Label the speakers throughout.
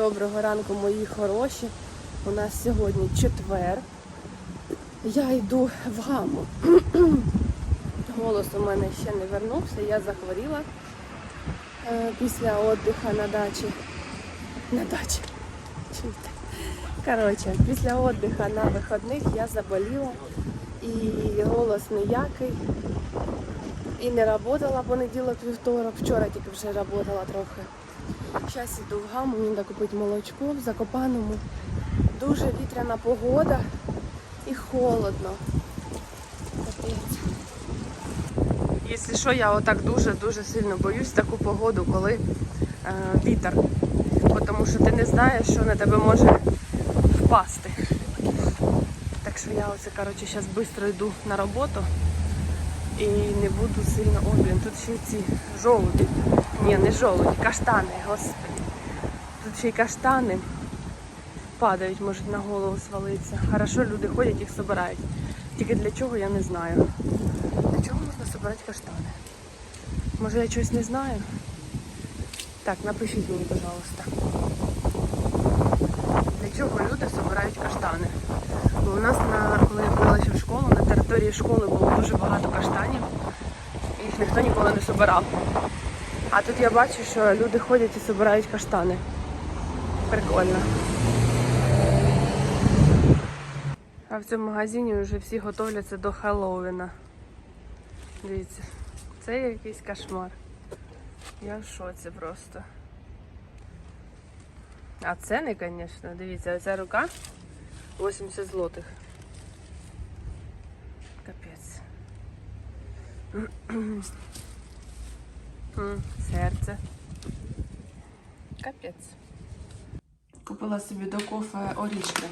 Speaker 1: Доброго ранку, мої хороші. У нас сьогодні четвер. Я йду в гаму. Голос у мене ще не вернувся, я захворіла е, після віддиху на дачі. На дачі. Коротше, після віддиху на вихідних я заболіла і голос ніякий. І не працювала понеділок, вівторок. Вчора тільки вже працювала трохи. Зараз іду в гаму, треба купити молочко в Закопаному. Дуже вітряна погода і холодно. Якщо що, я отак дуже-дуже сильно боюсь таку погоду, коли е, вітер. Тому що ти не знаєш, що на тебе може впасти. Так що я оце, коротше, зараз швидко йду на роботу і не буду сильно. О, тут ще ці жолуді. Ні, не жолуді, каштани, господи. Тут ще й каштани падають, можуть на голову свалитися. Хорошо, люди ходять, їх збирають. Тільки для чого я не знаю. Для чого можна збирати каштани? Може я щось не знаю? Так, напишіть мені, пожалуйста. Для чого люди збирають каштани? Бо у нас, на, коли я ходила ще в школу, на території школи було дуже багато каштанів. Їх ніхто ніколи не збирав. А тут я бачу, що люди ходять і збирають каштани. Прикольно. А в цьому магазині вже всі готовляться до Хеллоуіна. Дивіться, це якийсь кошмар. Я в шоці просто. А ціни, звісно, дивіться, оця рука 80 злотих. Капець. Серце. Капець. Купила собі до кофе орішки.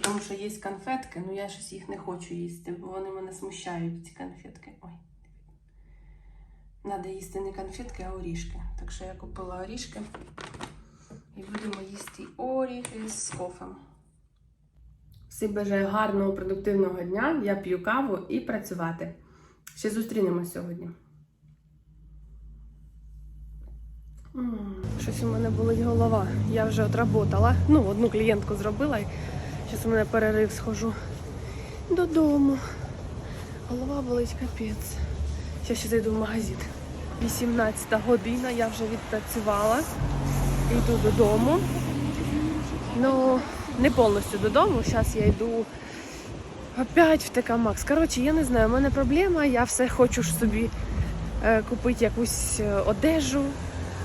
Speaker 1: Тому що є конфетки, ну я щось їх не хочу їсти, бо вони мене смущають, ці конфетки. Ой. Надо їсти не конфетки, а орішки. Так що я купила орішки і будемо їсти оріхи з кофем. Всім бажаю гарного продуктивного дня. Я п'ю каву і працювати. Ще зустрінемось сьогодні. Щось у мене болить голова. Я вже отработала. Ну, одну клієнтку зробила. Зараз у мене перерив схожу додому. Голова болить капець. Зараз ще зайду в магазин. 18 година, я вже відпрацювала. Йду додому. Ну, не повністю додому. Зараз я йду опять в ТК Макс. Коротше, я не знаю, у мене проблема. Я все хочу ж собі е, купити якусь е, одежу,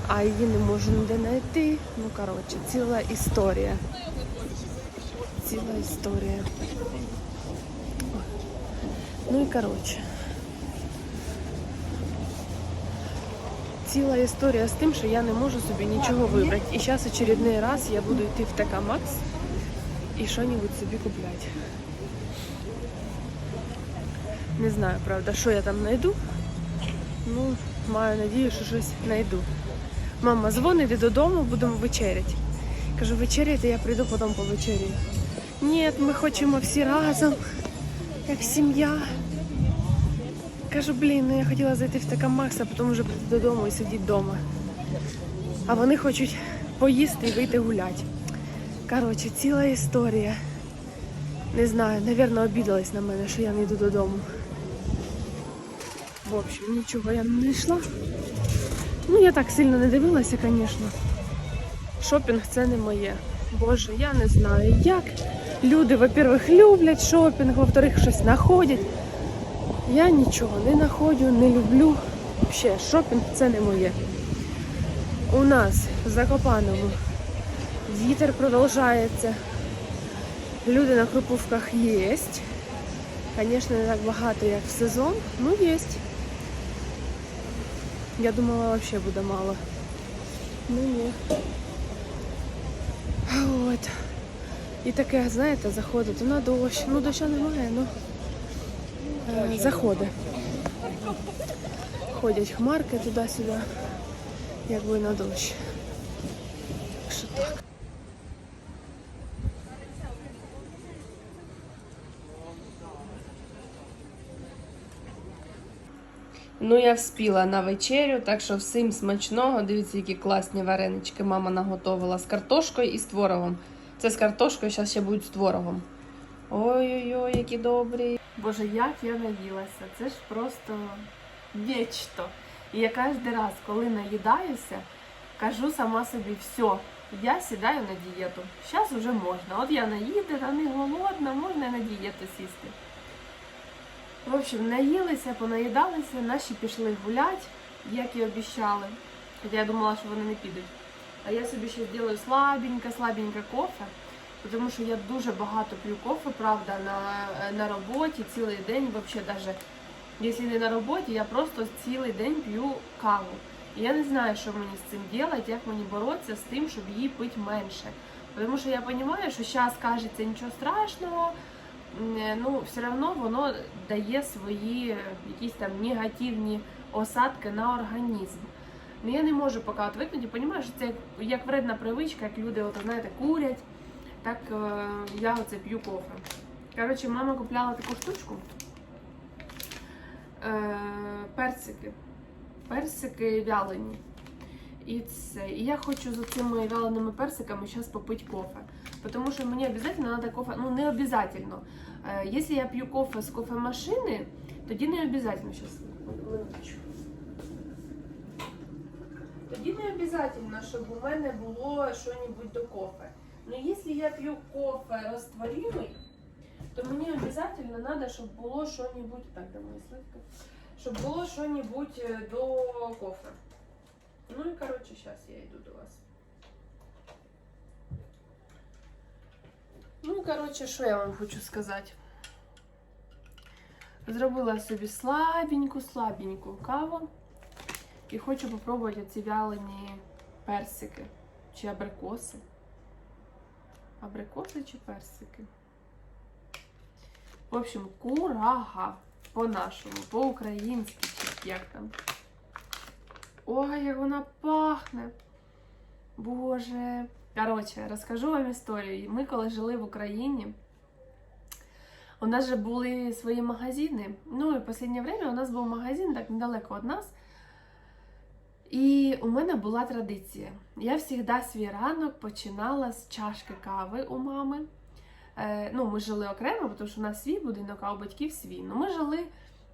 Speaker 1: а її не можу ніде знайти. Ну, коротше, ціла історія. Ціла історія. Ну і коротше. Ціла історія з тим, що я не можу собі нічого вибрати. І зараз очередний раз я буду йти в ТК і щось собі купляти. Не знаю, правда, що я там знайду. Ну, маю надію, що щось знайду. Мама дзвонить іди додому, будемо вечеряти. Кажу, вечеряти, я прийду потім по вечері. Ні, ми хочемо всі разом, як сім'я. Кажу, блін, ну я хотіла зайти в ТК Макс, а потім вже прийти додому і сидіти вдома. А вони хочуть поїсти і вийти гуляти. Коротше, ціла історія. Не знаю, напевно, обідались на мене, що я не йду додому. Общем, нічого я не йшла. Ну, я так сильно не дивилася, звісно. Шопінг це не моє. Боже, я не знаю, як. Люди, во-первых, люблять шопінг, во-вторых, щось знаходять. Я нічого не знаходжу, не люблю. Взагалі, шопінг це не моє. У нас в Закопаному вітер продовжується. Люди на круповках є. Звісно, не так багато, як в сезон, ну є. Я думала, взагалі буде мало. Ну ні. От. І таке, знаєте, заходить на дощ. Ну, доща немає, ну е, заходить. Ходять хмарки туди-сюди, якби на дощ. Ну, я вспіла на вечерю, так що всім смачного. Дивіться, які класні варенички мама наготовила з картошкою і з творогом. Це з картошкою, зараз ще будуть з творогом. Ой-ой-ой, які добрі. Боже, як я наїлася. Це ж просто вічто. І я кожен раз, коли наїдаюся, кажу сама собі, все, я сідаю на дієту. Зараз вже можна. От я наїдена, не голодна, можна на дієту сісти. В общем, наїлися, понаїдалися, наші пішли гулять, як і обіцяли. Хоча я думала, що вони не підуть. А я собі ще зроблю слабенько, слабенько кофе, тому що я дуже багато п'ю кофе, правда, на, на роботі цілий день, взагалі, навіть якщо не на роботі, я просто цілий день п'ю каву. І я не знаю, що мені з цим робити, як мені боротися з тим, щоб її пити менше. Тому що я розумію, що зараз кажеться нічого страшного, ну, все одно воно дає свої е, якісь там негативні осадки на організм. Ну я не можу поки відвикнути, що це як, як вредна привичка, як люди, от, знаєте, курять, так е, я оце п'ю кофе. Коротше, мама купляла таку штучку. Е, персики. Персики вялені. І це. І я хочу з цими вяленими персиками зараз попити кофе. Тому що мені обов'язково треба кофе. Ну, не обов'язково. Е, якщо я п'ю кофе з кофемашини, тоді не обов'язково. Зараз. Тоді не обов'язково, щоб у мене було щось до кофе. Ну, якщо я п'ю кофе розтворимий, то мені обов'язково треба, щоб було щось, так, моя сливка, щоб було щось до кофе. Ну і коротше, зараз я йду до вас. Ну, коротше, що я вам хочу сказати? Зробила собі слабеньку, слабеньку каву. І хочу попробувати ці вялені персики чи абрикоси. Абрикоси чи персики? В общем, курага по-нашому, по-українськи, як там. Ой, як вона пахне. Боже. Коротше, розкажу вам історію. Ми коли жили в Україні, у нас же були свої магазини. Ну і в останнє время у нас був магазин так недалеко від нас. І у мене була традиція. Я завжди свій ранок починала з чашки кави у мами. Е, ну, ми жили окремо, тому що у нас свій будинок, а у батьків свій. Ну, ми жили,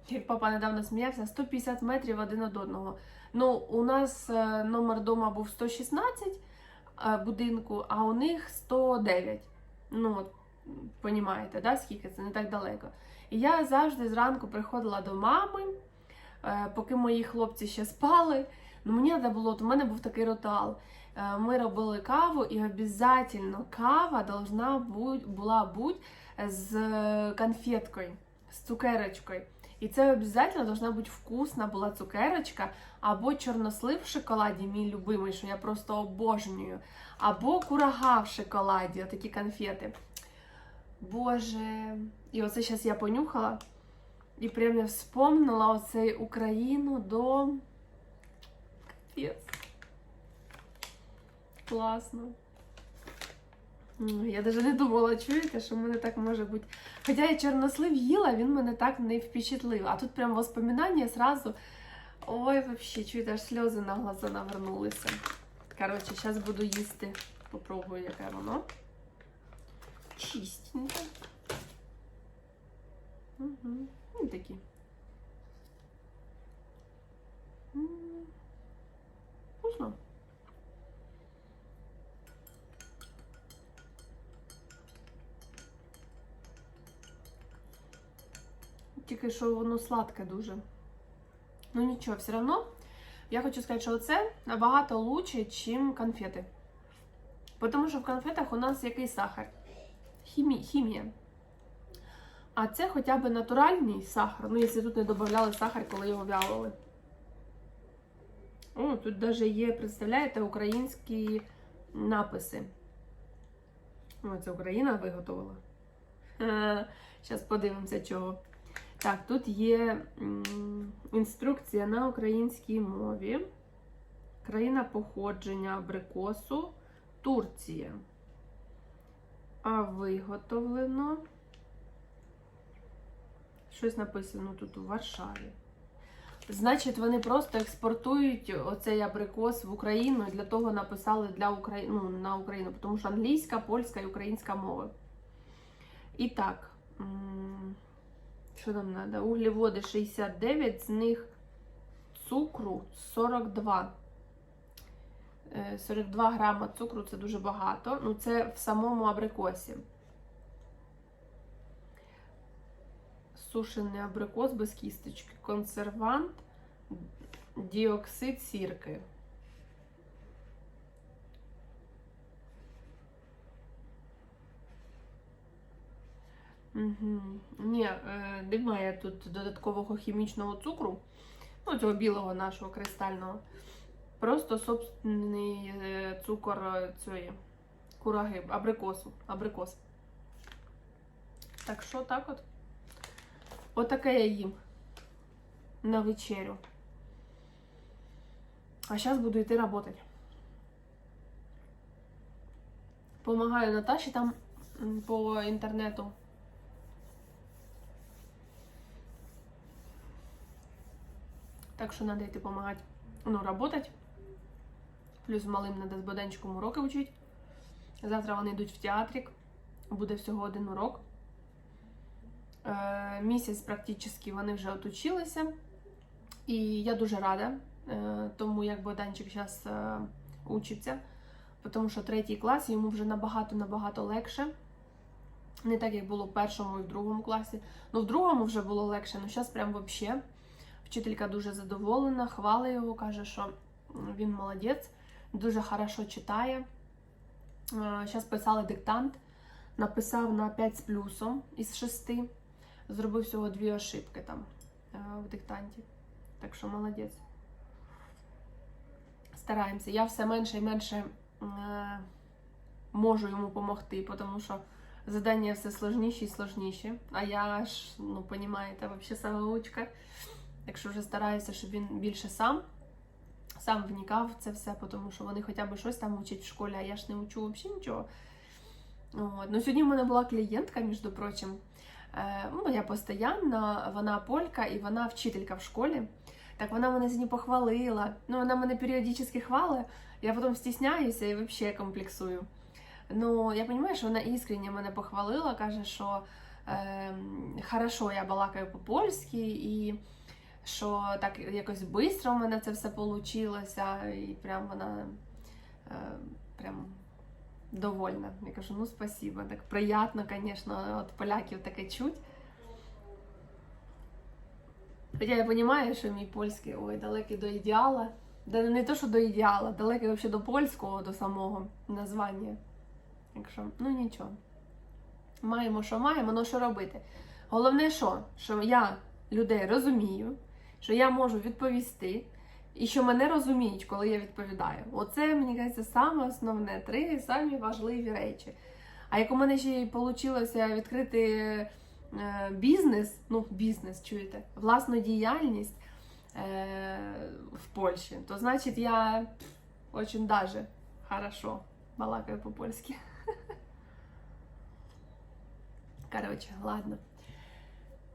Speaker 1: як папа недавно сміявся, 150 метрів один від одного. Ну, у нас е, номер дома був 116 е, будинку, а у них 109. Ну, от, понімаєте, да, скільки це не так далеко. І я завжди зранку приходила до мами, е, поки мої хлопці ще спали. Ну, мені треба було, у мене був такий ритуал. Е, Ми робили каву, і обов'язково кава должна була бути з конфеткою, з цукерочкою. І це обов'язково должна бути вкусна була цукерочка, або чорнослив в шоколаді, мій любимий, що я просто обожнюю, або курага в шоколаді, отакі конфети. Боже, і оце зараз я понюхала і прям я вспомнила оцей Україну до. Капець. Класно. Я навіть не думала, чуєте, що в мене так може бути. Хоча я чорнослив їла, він мене так не впечатлив. А тут прям воспоминання зразу. Ой, взагалі, чуєте, аж сльози на глаза навернулися. Коротше, зараз буду їсти. Попробую, яке воно. Чистеньке. Угу. Такі. Вкусно. Тільки що воно сладке дуже. Ну нічого, все одно я хочу сказати, що це набагато лучше, ніж конфети. Тому що в конфетах у нас який сахар? Хімі... Хімія. А це хоча б натуральний сахар. Ну, якщо тут не додавали сахар, коли його вялили. О, тут навіть є, представляєте, українські написи. О, це Україна виготовила. Зараз подивимося чого. Так, тут є інструкція на українській мові. Країна походження абрикосу Турція. А виготовлено. Щось написано тут у Варшаві. Значить, вони просто експортують оцей абрикос в Україну. і Для того написали для Украї... ну, на Україну, тому що англійська, польська і українська мови. І так, що нам треба? Углеводи 69, з них цукру 42. Е, 42 грама цукру це дуже багато. Ну, це в самому абрикосі. Сушений абрикос без кісточки. Консервант, діоксид сірки. Угу. Ні, е, немає тут додаткового хімічного цукру, ну, цього білого нашого кристального. Просто собственний е, цукор цієї кураги, абрикосу. Абрикос. Так що так от. Отаке я їм на вечерю. А зараз буду йти працювати. Помагаю Наташі там по інтернету. Так що треба йти допомагати. Ну, работать. Плюс малим треба з Боденчиком уроки вчити. Завтра вони йдуть в театрик. Буде всього один урок. Е, місяць практично вони вже отучилися. І я дуже рада, е, тому як Богданчик зараз е, учиться, тому що третій клас йому вже набагато-набагато легше. Не так, як було в першому і в другому класі. Ну, в другому вже було легше, ну зараз прям взагалі. Вчителька дуже задоволена, хвалить його, каже, що він молодець, дуже хорошо читає. Зараз писали диктант, написав на 5 з плюсом із 6. Зробив всього дві ошибки там е, в диктанті. Так що молодець. Стараємося. Я все менше і менше е, можу йому допомогти, тому що задання все сложніші і сложніші. А я ж, ну, розумієте, взагалі самоучка. Так що вже стараюся, щоб він більше сам сам вникав в це все, тому що вони хоча б щось там учать в школі, а я ж не учу взагалі нічого. От. Ну, сьогодні в мене була клієнтка, між прочим. Е, моя постійна, вона полька і вона вчителька в школі. Так вона мене сьогодні похвалила. Ну, вона мене періодично хвалить, я потім стісняюся і взагалі комплексую. Ну, я розумію, що вона іскренне мене похвалила, каже, що е, хорошо я балакаю по-польськи, і що так якось швидко в мене це все вийшло, і прям вона е, прям довольна. Я кажу, ну спасибо. Так приємно, звісно, від поляків таке чуть. Хоча я розумію, що мій польський ой, далекий до ідеала. Да не то, що до ідеала, далекий взагалі до польського, до самого названня. Так що, ну нічого. Маємо, що маємо, ну що робити. Головне, що? Що я людей розумію, що я можу відповісти, і що мене розуміють, коли я відповідаю. Оце, мені здається, саме основне, три самі важливі речі. А як у мене ще й вийшло відкрити е, бізнес, ну, бізнес, чуєте, власну діяльність е, в Польщі, то значить я дуже даже хорошо балакаю по-польськи. Короче, ладно.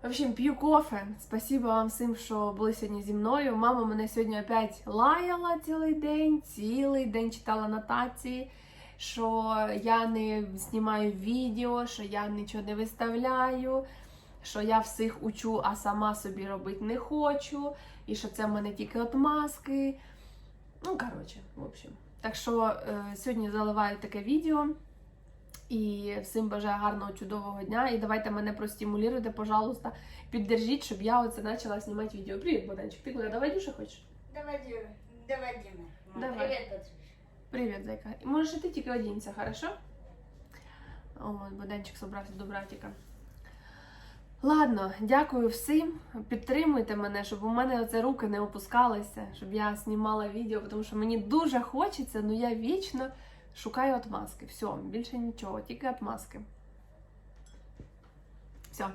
Speaker 1: В общем, п'ю кофе. Спасибо вам всім, що були сьогодні зі мною. Мама мене сьогодні опять лаяла цілий день, цілий день читала нотації, що я не знімаю відео, що я нічого не виставляю, що я всіх учу, а сама собі робити не хочу, і що це в мене тільки отмазки. Ну, коротше, в общем. Так що е, сьогодні заливаю таке відео. І всім бажаю гарного, чудового дня. І давайте мене простимулюйте, пожалуйста, піддержіть, щоб я оце почала знімати відео. Привіт, Богданчик. Куди? Давай душа хочеш?
Speaker 2: Давай, давай. Мам,
Speaker 1: Давай.
Speaker 2: Привет, Патрюш.
Speaker 1: Привіт, зайка. Можеш і ти тільки одінься, хорошо? О, Богданчик собрався до братика. Ладно, дякую всім. Підтримуйте мене, щоб у мене оце руки не опускалися, щоб я знімала відео, тому що мені дуже хочеться, але я вічно шукаю отмазки. Все, більше нічого, тільки отмазки. Все.